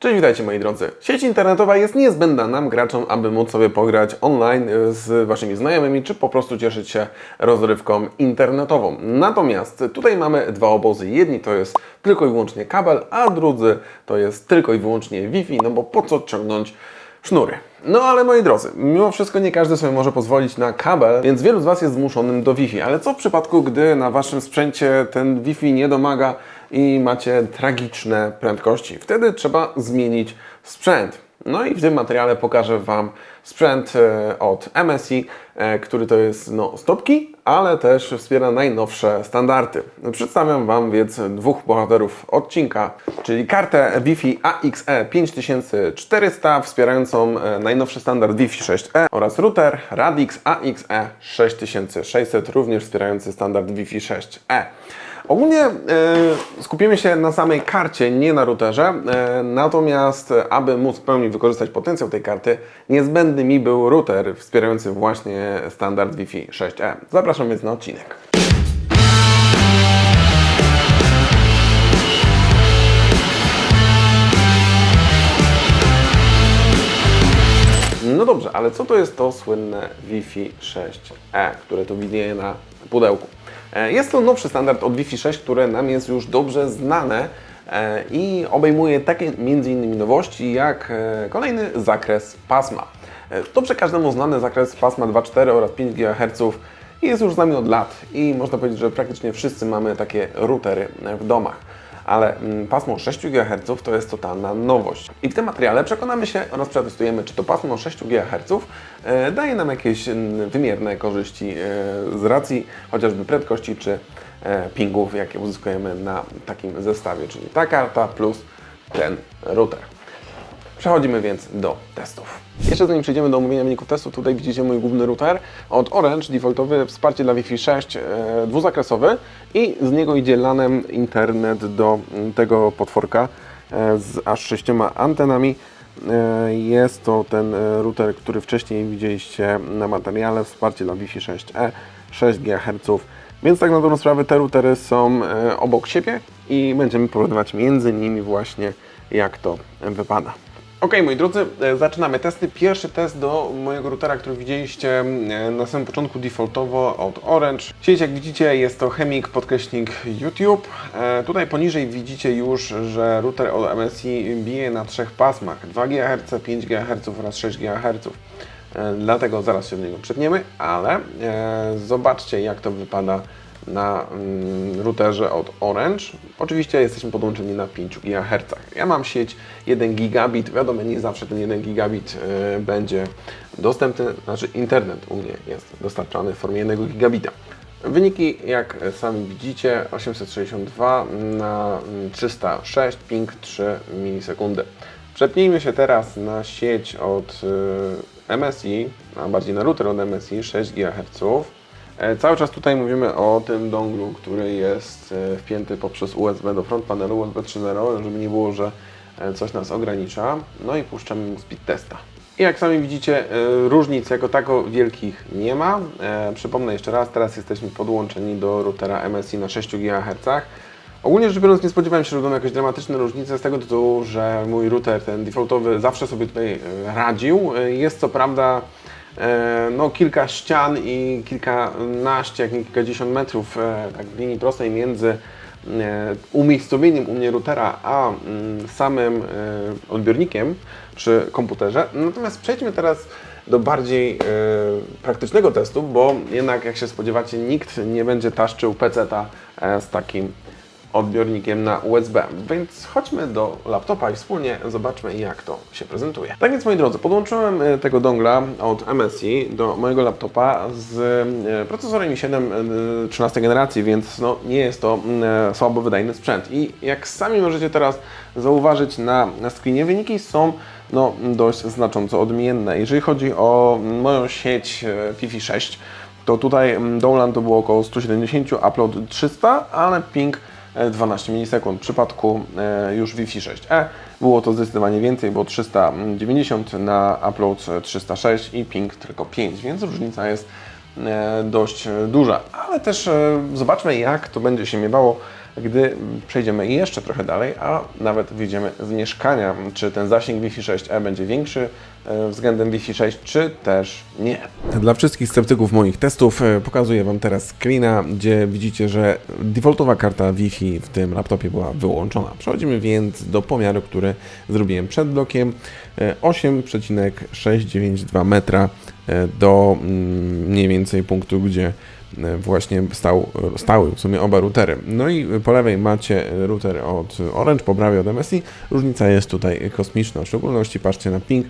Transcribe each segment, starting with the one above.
Cześć, witajcie moi drodzy. Sieć internetowa jest niezbędna nam graczom, aby móc sobie pograć online y, z waszymi znajomymi, czy po prostu cieszyć się rozrywką internetową. Natomiast tutaj mamy dwa obozy. Jedni to jest tylko i wyłącznie kabel, a drudzy to jest tylko i wyłącznie Wi-Fi, no bo po co ciągnąć sznury. No ale moi drodzy, mimo wszystko nie każdy sobie może pozwolić na kabel, więc wielu z Was jest zmuszonym do Wi-Fi. Ale co w przypadku, gdy na Waszym sprzęcie ten Wi-Fi nie domaga i macie tragiczne prędkości? Wtedy trzeba zmienić sprzęt. No i w tym materiale pokażę Wam sprzęt e, od MSI, e, który to jest no, stopki, ale też wspiera najnowsze standardy. Przedstawiam Wam więc dwóch bohaterów odcinka, czyli kartę Wi-Fi AXE 5400 wspierającą e, najnowszy standard Wi-Fi 6E oraz router Radix AXE 6600 również wspierający standard Wi-Fi 6E. Ogólnie e, skupimy się na samej karcie, nie na routerze, e, natomiast aby móc w pełni wykorzystać potencjał tej karty, niezbędny mi był router wspierający właśnie standard Wi-Fi 6E. Zapraszam więc na odcinek. No dobrze, ale co to jest to słynne Wi-Fi 6E, które tu widnieje na pudełku? E, Jest to nowszy standard od Wi-Fi 6, które nam jest już dobrze znane e, i obejmuje takie m.in. nowości jak e, kolejny zakres pasma. Dobrze każdemu znany zakres pasma 2.4 oraz 5 GHz jest już z nami od lat i można powiedzieć, że praktycznie wszyscy mamy takie routery w domach ale mm, pasmo 6 GHz to jest totalna nowość. I w tym materiale przekonamy się oraz przetestujemy, czy to pasmo 6 GHz e, daje nam jakieś mm, wymierne korzyści e, z racji chociażby prędkości czy e, pingów, jakie uzyskujemy na takim zestawie, czyli ta karta plus ten router. Przechodzimy więc do testów. Jeszcze zanim przejdziemy do omówienia wyników testu, tutaj widzicie mój główny router od Orange, defaultowy wsparcie dla Wi-Fi 6 e, dwuzakresowy i z niego idzie LANem internet do tego potworka e, z aż sześcioma antenami. E, Jest to ten e, router, który wcześniej widzieliście na materiale, wsparcie dla Wi-Fi 6E, 6 GHz. Więc tak na dobrą sprawę te routery są e, obok siebie i będziemy porównywać między nimi właśnie jak to wypada. Ok, moi drodzy, e, zaczynamy testy. Pierwszy test do mojego routera, który widzieliście e, na samym początku defaultowo od Orange. Sieć, jak widzicie, jest to Chemik podkreśnik YouTube. E, tutaj poniżej widzicie już, że router od MSI bije na trzech pasmach: 2 GHz, 5 GHz oraz 6 GHz. Dlatego zaraz się do niego przytniemy, ale zobaczcie, jak to wypada na mm, routerze od Orange. Oczywiście jesteśmy podłączeni na 5 GHz. Ja mam sieć 1 gigabit. Wiadomo, nie zawsze ten 1 gigabit e, będzie dostępny, znaczy internet u mnie jest dostarczany w formie 1 gigabita. Wyniki, jak sami widzicie, 862 na mm, 306, ping 3 milisekundy. Przepnijmy się teraz na sieć od y, MSI, a bardziej na router od MSI 6 GHz. E, Cały czas tutaj mówimy o tym donglu, który jest e, wpięty poprzez USB do front panelu USB 3.0, żeby nie było, że e, coś nas ogranicza. No i puszczamy speed testa. I jak sami widzicie, różnic jako tako wielkich nie ma. Przypomnę jeszcze raz, teraz jesteśmy podłączeni do routera MSI na 6 GHz. Ogólnie rzecz biorąc nie spodziewałem się, że będą jakieś dramatyczne różnice z tego tytułu, że mój router, ten defaultowy, zawsze sobie tutaj radził. Jest co prawda no, kilka ścian i kilkanaście, jak nie kilkadziesiąt metrów e, tak linii prostej między e, umiejscowieniem u mnie routera a mm, samym e, odbiornikiem przy komputerze. Natomiast przejdźmy teraz do bardziej e, praktycznego testu, bo jednak jak się spodziewacie, nikt nie będzie taszczył PC-ta e, z takim odbiornikiem na USB. Więc chodźmy do laptopa i wspólnie zobaczmy jak to się prezentuje. Tak więc moi drodzy, podłączyłem e, tego dongla od MSI do mojego laptopa z e, procesorem i7 e, 13 generacji, więc no, nie jest to mm, słabo wydajny sprzęt. I jak sami możecie teraz zauważyć na, na screenie, wyniki są no, dość znacząco odmienne. Jeżeli chodzi o moją sieć e, Wi-Fi 6, to tutaj mm, download to było około 170, upload 300, ale ping e, 12 milisekund. W przypadku e, już Wi-Fi 6E było to zdecydowanie więcej, bo 390 na upload 306 i ping tylko 5, więc różnica jest e, dość e, duża. Ale też e, zobaczmy, jak to będzie się miewało gdy przejdziemy jeszcze trochę dalej, a nawet wyjdziemy z mieszkania, czy ten zasięg Wi-Fi 6E będzie większy e, względem Wi-Fi 6, czy też nie. Dla wszystkich sceptyków moich testów e, pokazuję Wam teraz screena, gdzie widzicie, że defaultowa karta Wi-Fi w tym laptopie była wyłączona. Przechodzimy więc do pomiaru, który zrobiłem przed blokiem. E, 8,692 metra e, do mm, mniej więcej punktu, gdzie właśnie stał, stały w sumie oba routery. No i po lewej macie router od Orange, po prawej od MSI. Różnica jest tutaj kosmiczna, w szczególności patrzcie na ping,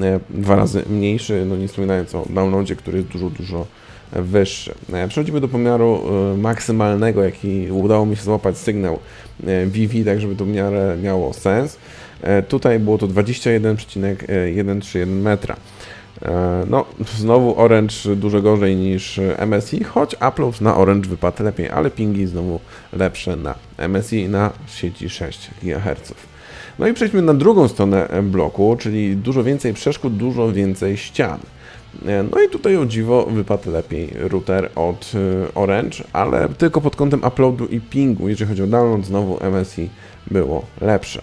e, dwa razy mniejszy, no nie wspominając o downloadzie, który jest dużo, dużo wyższy. E, Przechodzimy do pomiaru e, maksymalnego, jaki udało mi się złapać sygnał e, Wi-Fi, tak żeby to w miarę miało sens. E, Tutaj było to 21,131 metra. E, No, znowu Orange dużo gorzej niż MSI, choć upload na Orange wypadł lepiej, ale pingi znowu lepsze na MSI na sieci 6 GHz. No i przejdźmy na drugą stronę bloku, czyli dużo więcej przeszkód, dużo więcej ścian. E, No i tutaj o dziwo wypadł lepiej router od e, Orange, ale tylko pod kątem uploadu i pingu, jeżeli chodzi o download, znowu MSI było lepsze.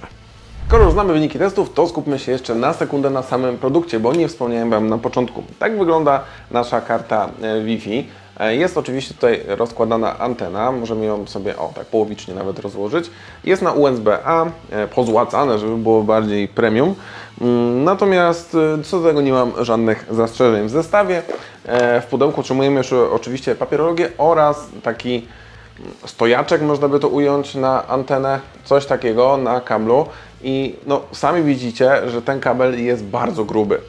Skoro już znamy wyniki testów, to skupmy się jeszcze na sekundę na samym produkcie, bo nie wspomniałem Wam na początku. Tak wygląda nasza karta e, Wi-Fi. E, Jest oczywiście tutaj rozkładana antena, możemy ją sobie o tak połowicznie nawet rozłożyć. Jest na USB-A, e, pozłacane, żeby było bardziej premium. Mm, Natomiast co do tego nie mam żadnych zastrzeżeń. W zestawie w pudełku otrzymujemy jeszcze oczywiście papierologię oraz taki stojaczek, można by to ująć na antenę, coś takiego na kablu i no, sami widzicie, że ten kabel jest bardzo gruby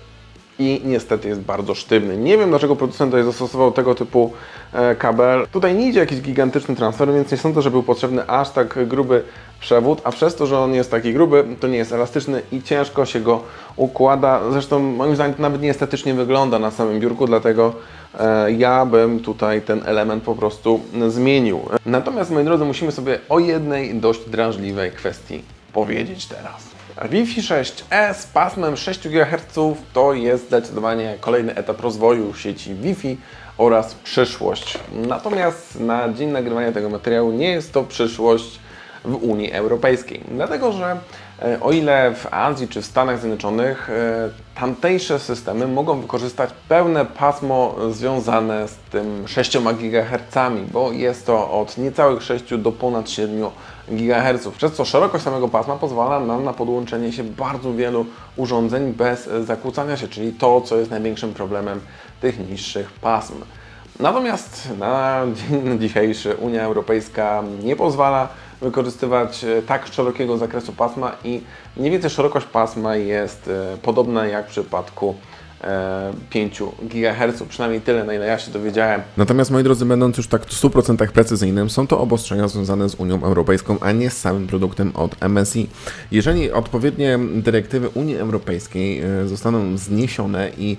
i niestety jest bardzo sztywny. Nie wiem dlaczego producent tutaj zastosował tego typu e, kabel. Tutaj nie idzie jakiś gigantyczny transfer, więc nie sądzę, że był potrzebny aż tak gruby przewód, a przez to, że on jest taki gruby, to nie jest elastyczny i ciężko się go układa. Zresztą moim zdaniem to nawet nie estetycznie wygląda na samym biurku, dlatego e, ja bym tutaj ten element po prostu zmienił. Natomiast moi drodzy, musimy sobie o jednej dość drażliwej kwestii powiedzieć teraz. Wi-Fi 6E z pasmem 6 GHz to jest zdecydowanie kolejny etap rozwoju sieci Wi-Fi oraz przyszłość. Natomiast na dzień nagrywania tego materiału nie jest to przyszłość w Unii Europejskiej. Dlatego, że e, o ile w Azji czy w Stanach Zjednoczonych e, tamtejsze systemy mogą wykorzystać pełne pasmo związane z tym 6 GHz, bo jest to od niecałych 6 do ponad 7 GHz, przez co szerokość samego pasma pozwala nam na podłączenie się bardzo wielu urządzeń bez zakłócania się, czyli to, co jest największym problemem tych niższych pasm. Natomiast na dzień dzisiejszy Unia Europejska nie pozwala wykorzystywać e, tak szerokiego zakresu pasma i mniej więcej szerokość pasma jest e, podobna jak w przypadku 5 GHz, przynajmniej tyle, na ile ja się dowiedziałem. Natomiast moi drodzy, będąc już tak w 100% precyzyjnym, są to obostrzenia związane z Unią Europejską, a nie z samym produktem od MSI. Jeżeli odpowiednie dyrektywy Unii Europejskiej e, zostaną zniesione i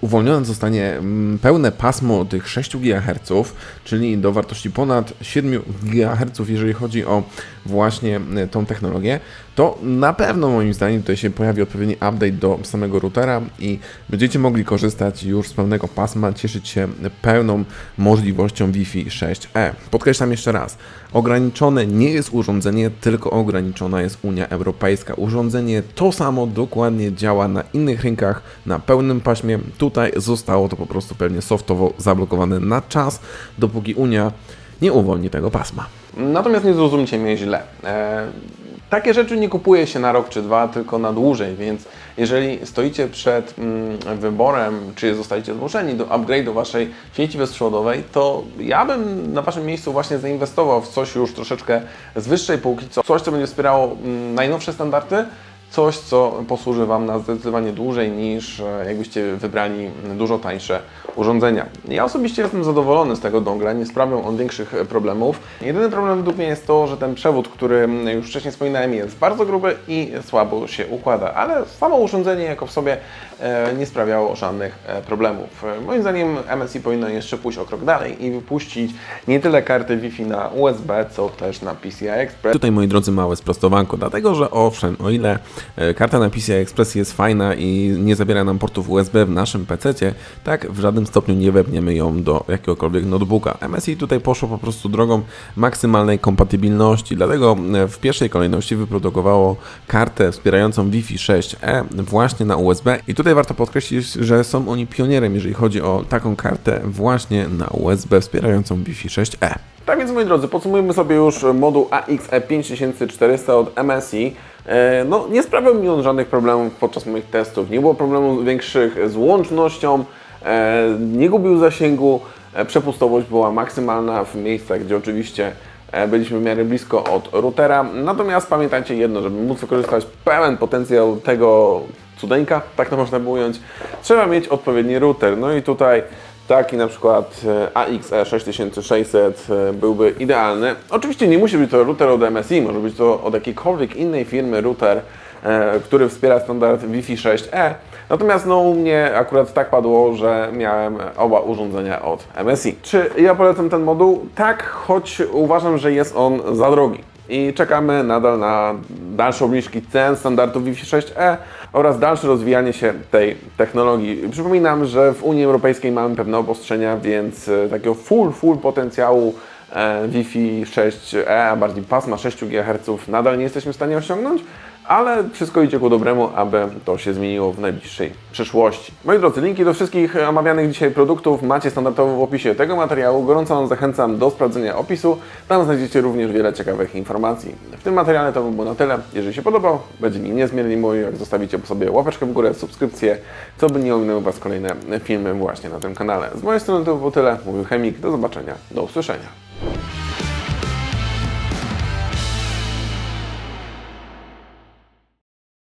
uwolnione zostanie mm, pełne pasmo tych 6 GHz, czyli do wartości ponad 7 GHz, jeżeli chodzi o właśnie e, tą technologię, to na pewno moim zdaniem tutaj się pojawi odpowiedni update do samego routera i będziecie mogli korzystać już z pełnego pasma, cieszyć się pełną możliwością Wi-Fi 6E. Podkreślam jeszcze raz, ograniczone nie jest urządzenie, tylko ograniczona jest Unia Europejska. Urządzenie to samo dokładnie działa na innych rynkach na pełnym paśmie. Tutaj zostało to po prostu pewnie softowo zablokowane na czas, dopóki Unia nie uwolni tego pasma. Natomiast nie zrozumcie mnie źle. E, takie rzeczy nie kupuje się na rok czy dwa, tylko na dłużej, więc jeżeli stoicie przed mm, wyborem, czy zostaliście zmuszeni do upgrade'u waszej sieci bezprzewodowej, to ja bym na waszym miejscu właśnie zainwestował w coś już troszeczkę z wyższej półki, co- coś, co będzie wspierało mm, najnowsze standardy, coś, co posłuży Wam na zdecydowanie dłużej niż e, jakbyście wybrali dużo tańsze urządzenia. Ja osobiście jestem zadowolony z tego dongla, nie sprawią on większych problemów. Jedyny problem według mnie jest to, że ten przewód, który już wcześniej wspominałem, jest bardzo gruby i słabo się układa, ale samo urządzenie jako w sobie nie sprawiało żadnych e, problemów. E, Moim zdaniem MSI powinno jeszcze pójść o krok dalej i wypuścić nie tyle karty Wi-Fi na USB, co też na PCI Express. Tutaj, moi drodzy, małe sprostowanko, dlatego że owszem, o ile e, karta na PCI Express jest fajna i nie zabiera nam portów USB w naszym PC, tak w żadnym stopniu nie wepniemy ją do jakiegokolwiek notebooka. MSI tutaj poszło po prostu drogą maksymalnej kompatybilności, dlatego e, w pierwszej kolejności wyprodukowało kartę wspierającą Wi-Fi 6E właśnie na USB i tutaj warto podkreślić, że są oni pionierem, jeżeli chodzi o taką kartę właśnie na USB wspierającą Wi-Fi 6E. Tak więc moi drodzy, podsumujmy sobie już moduł AXE 5400 od MSI. E, No, nie sprawiał mi on żadnych problemów podczas moich testów. Nie było problemów większych z łącznością, e, nie gubił zasięgu, e, przepustowość była maksymalna w miejscach, gdzie oczywiście byliśmy w miarę blisko od routera. Natomiast pamiętajcie jedno, żeby móc wykorzystać pełen potencjał tego tak to można by ująć, trzeba mieć odpowiedni router. No i tutaj Taki na przykład e, AXE 6600 e, byłby idealny. Oczywiście nie musi być to router od MSI, może być to od jakiejkolwiek innej firmy router, e, który wspiera standard Wi-Fi 6E. Natomiast no, u mnie akurat tak padło, że miałem oba urządzenia od MSI. Czy ja polecam ten moduł? Tak, choć uważam, że jest on za drogi. I czekamy nadal na dalsze obniżki cen standardu Wi-Fi 6E oraz dalsze rozwijanie się tej technologii. Przypominam, że w Unii Europejskiej mamy pewne obostrzenia, więc e, takiego full, full potencjału e, Wi-Fi 6E, a bardziej pasma 6 GHz nadal nie jesteśmy w stanie osiągnąć, ale wszystko idzie ku dobremu, aby to się zmieniło w najbliższej przyszłości. Moi drodzy, linki do wszystkich omawianych dzisiaj produktów macie standardowo w opisie tego materiału. Gorąco Wam zachęcam do sprawdzenia opisu. Tam znajdziecie również wiele ciekawych informacji. W tym materiale to by było na tyle. Jeżeli się podobał, będzie mi niezmiernie miło, jak zostawicie po sobie łapeczkę w górę, subskrypcję, co by nie ominęły Was kolejne filmy właśnie na tym kanale. Z mojej strony to było tyle. Mówił Chemik. Do zobaczenia. Do usłyszenia.